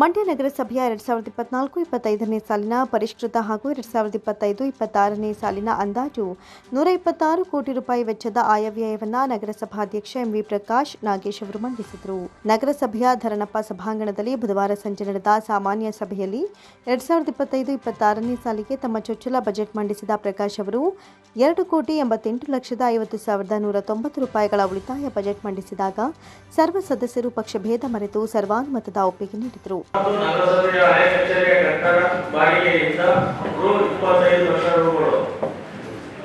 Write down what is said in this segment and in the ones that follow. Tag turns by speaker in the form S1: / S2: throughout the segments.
S1: ಮಂಡ್ಯ ನಗರಸಭೆಯ ಎರಡ್ ಸಾವಿರದ ಇಪ್ಪತ್ನಾಲ್ಕು ಇಪ್ಪತ್ತೈದನೇ ಸಾಲಿನ ಪರಿಷ್ಕೃತ ಹಾಗೂ ಎರಡ್ ಸಾವಿರದ ಇಪ್ಪತ್ತೈದು ಇಪ್ಪತ್ತಾರನೇ ಸಾಲಿನ ಅಂದಾಜು ನೂರ ಇಪ್ಪತ್ತಾರು ಕೋಟಿ ರೂಪಾಯಿ ವೆಚ್ಚದ ಆಯವ್ಯಯವನ್ನ ನಗರಸಭಾಧ್ಯಕ್ಷ ಎಂವಿ ಪ್ರಕಾಶ್ ನಾಗೇಶ್ ಅವರು ಮಂಡಿಸಿದರು. ನಗರಸಭೆಯ ಧರಣಪ್ಪ ಸಭಾಂಗಣದಲ್ಲಿ ಬುಧವಾರ ಸಂಜೆ ನಡೆದ ಸಾಮಾನ್ಯ ಸಭೆಯಲ್ಲಿ ಎರಡ್ ಸಾವಿರದ ಇಪ್ಪತ್ತೈದು ಇಪ್ಪತ್ತಾರನೇ ಸಾಲಿಗೆ ತಮ್ಮ ಚೊಚ್ಚಲ ಬಜೆಟ್ ಮಂಡಿಸಿದ ಪ್ರಕಾಶ್ ಅವರು ಎರಡು ಕೋಟಿ ಎಂಬತ್ತೆಂಟು ಲಕ್ಷದ ಐವತ್ತು ಸಾವಿರದ ನೂರ ತೊಂಬತ್ತು ರೂಪಾಯಿಗಳ ಉಳಿತಾಯ ಬಜೆಟ್ ಮಂಡಿಸಿದಾಗ ಸರ್ವ ಸದಸ್ಯರು ಪಕ್ಷಭೇದ ಮರೆತು ಸರ್ವಾನುಮತದ ಒಪ್ಪಿಗೆ ನೀಡಿದರು.
S2: ನಗರಸಭೆಯ ಹಳೆ ಕಚೇರಿಯ ಕಟ್ಟಡ ಬಾಡಿಗೆಯಿಂದ ರು ಇಪ್ಪತ್ತೈದು ಲಕ್ಷ ರೂಗಳು.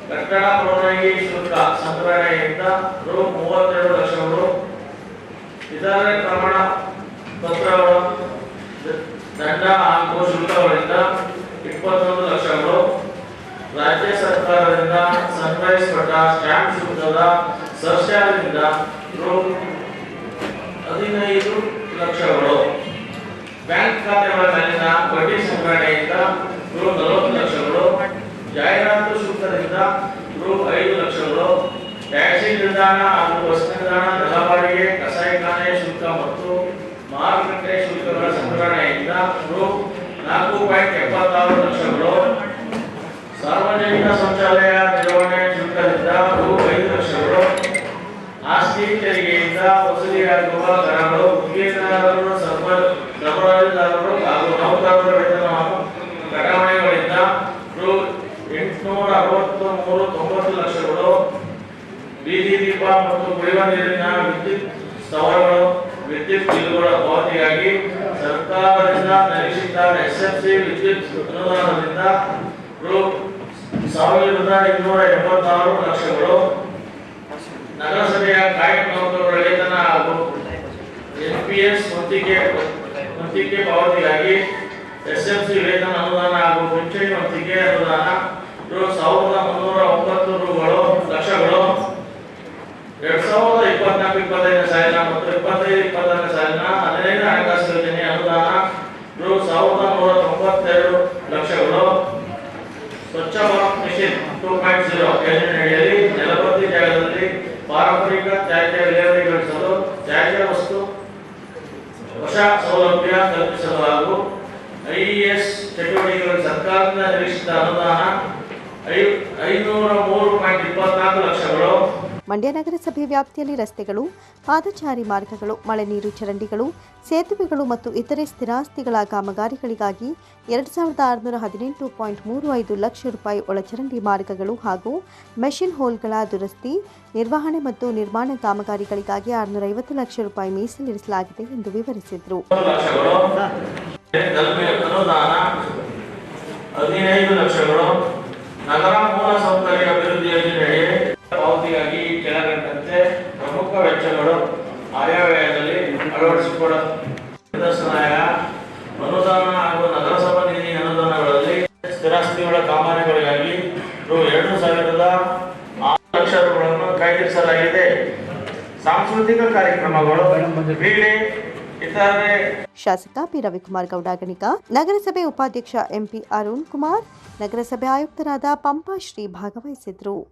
S2: ಕಟ್ಟಡ ಪರವಾನಗಿ ಶುಲ್ಕ ಸಂಗ್ರಹಣೆಯಿಂದ ರು ಮೂವತ್ತೆರಡು ಲಕ್ಷಗಳು. ಇತರೆ ಪ್ರಮಾಣ ಪತ್ರಗಳು ದಂಡ ಹಾಗೂ ಶುಲ್ಕಗಳಿಂದ ಇಪ್ಪತ್ತೊಂದು ಲಕ್ಷಗಳು. ರಾಜ್ಯ ಸರ್ಕಾರದಿಂದ ಸಂಗ್ರಹಿಸಲ್ಪಟ್ಟ ಸ್ಟ್ಯಾಂಪ್ ಶುಲ್ಕದ ಸರ್ಚಾರ್ಜಿಂದ ರು ಹದಿನೈದು ಲಕ್ಷಗಳು. ಬ್ಯಾಂಕ್ ಖಾತೆಗಳ ಮೇಲಿನ ಬಡ್ಡಿ ಸಂಗ್ರಹಣೆಯಿಂದ ರು ನಲವತ್ತು ಲಕ್ಷಗಳು, ಜಾಹೀರಾತು ಶುಲ್ಕದಿಂದ ರು ಐದು ಲಕ್ಷಗಳು, ಟ್ಯಾಕ್ಸಿ ನಿಲ್ದಾಣ ಹಾಗೂ ಬಸ್ ನಿಲ್ದಾಣ ನೆಲ ಬಾಡಿಗೆ ಕಸಾಯಿಖಾನೆ ಶುಲ್ಕ ಮತ್ತು ಮಾರುಕಟ್ಟೆ ಶುಲ್ಕಗಳ ಸಂಗ್ರಹಣೆಯಿಂದ ರು ನಾಲ್ಕು ಪಾಯಿಂಟ್ ಎಪ್ಪತ್ತಾರು ಲಕ್ಷಗಳು. ಸಾರ್ವಜನಿಕ ಶೌಚಾಲಯ ನಿರ್ವಹಣೆ ಶುಲ್ಕದಿಂದ ರು ಐದು ಲಕ್ಷಗಳು. ಆಸ್ತಿ ತೆರಿಗೆಯಿಂದ ವಸೂಲಿಯಾಗುವ ದರಗಳು ಸರಬರಾಜುದಾರರು ನೌಕರರ ವೇತನವನ್ನು ಘಟನೆಗಳಿಂದ ರು ಎಂಟುನೂರ ಅರವತ್ತು ಮೂರು ತೊಂಬತ್ತು ಲಕ್ಷಗಳು ಬೀದಿ ದೀಪ ಮತ್ತು ಕುಡಿಯುವ ನೀರಿನ ವಿದ್ಯುತ್ ಸ್ಥಾವರಗಳು ವಿದ್ಯುತ್ ಬಿಲ್ಗಳ ಪಾವತಿಗಾಗಿ ಸರ್ಕಾರದಿಂದ ನಿರೀಕ್ಷಿತ ಎಸ್ಎಫ್ಸಿ ವಿದ್ಯುತ್ ಅನುದಾನದಿಂದ ರು ಸಾವಿರದ ಇನ್ನೂರ ಎಂಬತ್ತಾರು ಲಕ್ಷಗಳು ನಗರಸಭೆಯ ಕಾಯಂ ವೇತನ ಹಾಗೂ ಎನ್ಪಿಎಸ್ ಹೊತ್ತಿಗೆ ಹೊತ್ತಿಗೆ ಪಾವತಿಗಾಗಿ ಎಸ್ಎಫ್ಸಿ ವೇತನ ಅನುದಾನ ಹಾಗೂ ಪಿಂಚಣಿ ಹೊತ್ತಿಗೆ ಅನುದಾನ. ರು ಸಾವಿರದ ಮುನ್ನೂರ ಒಂಬತ್ತು ರೂಗಳು ಲಕ್ಷಗಳು. ಎರಡ್ ಸಾವಿರದ ಇಪ್ಪತ್ನಾಲ್ಕು ಇಪ್ಪತ್ತೈದನೇ ಸಾಲಿನ ಮತ್ತು ಇಪ್ಪತ್ತೈದು ಇಪ್ಪತ್ತಾರನೇ ಸಾಲಿನ ಹದಿನೈದು ಹಣಕಾಸು ಯೋಜನೆ ಅನುದಾನ. ರು ಸಾವಿರದ ನೂರ ತೊಂಬತ್ತೆರಡು ಲಕ್ಷಗಳು. Swachh Bharat mission two point zero ಯೋಜನೆಯಲ್ಲಿ ನೆಲಬದ್ದಿ ಜಾಗದಲ್ಲಿ ಪಾರಂಪರಿಕ ತ್ಯಾಜ್ಯ ವಿಲೇವಾರಿಗೊಳಿಸಲು ತ್ಯಾಜ್ಯ ವಸ್ತು ಹೊಸ ಸೌಲಭ್ಯ ಕಲ್ಪಿಸಲು ಹಾಗೂ ಐಇಎಸ್ ಚಟುವಟಿಕೆಗಳ ಸರ್ಕಾರದಿಂದ ನಿರೀಕ್ಷಿತ ಅನುದಾನ ಐನೂರ ಮೂರು ಪಾಯಿಂಟ್ ಇಪ್ಪತ್ನಾಲ್ಕು ಲಕ್ಷಗಳು.
S1: ಮಂಡ್ಯ ನಗರಸಭೆ ವ್ಯಾಪ್ತಿಯಲ್ಲಿ ರಸ್ತೆಗಳು ಪಾದಚಾರಿ ಮಾರ್ಗಗಳು ಮಳೆ ನೀರು ಚರಂಡಿಗಳು ಸೇತುವೆಗಳು ಮತ್ತು ಇತರೆ ಸ್ಥಿರಾಸ್ತಿಗಳ ಕಾಮಗಾರಿಗಳಿಗಾಗಿ ಎರಡು ಸಾವಿರದ ಆರುನೂರ ಹದಿನೆಂಟು ಪಾಯಿಂಟ್ ಮೂರು ಐದು ಲಕ್ಷ ರೂಪಾಯಿ ಒಳಚರಂಡಿ ಮಾರ್ಗಗಳು ಹಾಗೂ ಮೆಷಿನ್ ಹೋಲ್ಗಳ ದುರಸ್ತಿ ನಿರ್ವಹಣೆ ಮತ್ತು ನಿರ್ಮಾಣ ಕಾಮಗಾರಿಗಳಿಗಾಗಿ ಆರುನೂರ ಐವತ್ತು ಲಕ್ಷ ರೂಪಾಯಿ ಮೀಸಲಿರಿಸಲಾಗಿದೆ ಎಂದು ವಿವರಿಸಿದರು.
S2: ಕಲ್ಪೆ ಅನುದಾನ ಹದಿನೈದು ಲಕ್ಷಗಳು. ನಗರ ಮೂಲ ಸೌಕರ್ಯ ಅಭಿವೃದ್ಧಿ ಯೋಜನೆಯಡಿ ಪಾವತಿಗಾಗಿ ಕೆಳಕಂಡಂತೆ ಪ್ರಮುಖ ವೆಚ್ಚಗಳು ಆಯವ್ಯಯದಲ್ಲಿ ಅಳವಡಿಸಿಕೊಡ ನಿದರ್ಶನಾಯ ಅನುದಾನ ಹಾಗೂ ನಗರಸಭಾ ನಿಧಿ ಅನುದಾನಗಳಲ್ಲಿ ಸ್ಥಿರಾಸ್ತಿಗಳ ಕಾಮಗಾರಿಗಳಿಗಾಗಿ ರು ಎರಡು ಸಾವಿರದ ಆರು ಲಕ್ಷ ರೂಗಳನ್ನು ಕಾಯ್ದಿರಿಸಲಾಗಿದೆ ಸಾಂಸ್ಕೃತಿಕ ಕಾರ್ಯಕ್ರಮಗಳು ಕ್ರೀಡೆ
S1: ಶಾಸಕ ಪಿ ರವಿಕುಮಾರ್ ಗೌಡ ಗಣಿಕ ನಗರಸಭೆ ಉಪಾಧ್ಯಕ್ಷ ಎಂಪಿ ಅರುಣ್ ಕುಮಾರ್ ನಗರಸಭೆ ಆಯುಕ್ತರಾದ ಪಂಪಾಶ್ರೀ ಭಾಗವಹಿಸಿದ್ರು.